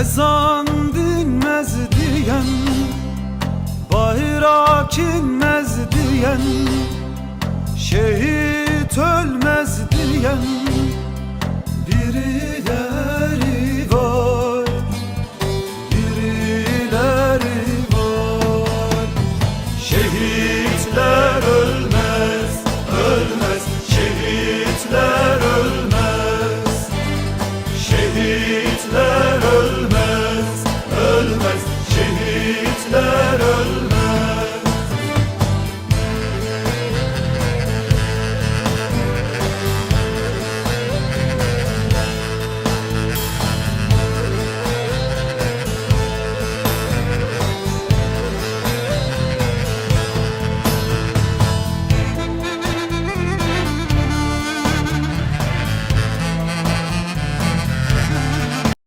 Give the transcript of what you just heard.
Ezan dinmez diyen Bayrak inmez diyen Şehit ölmez diyen Birileri var Birileri var. Şehit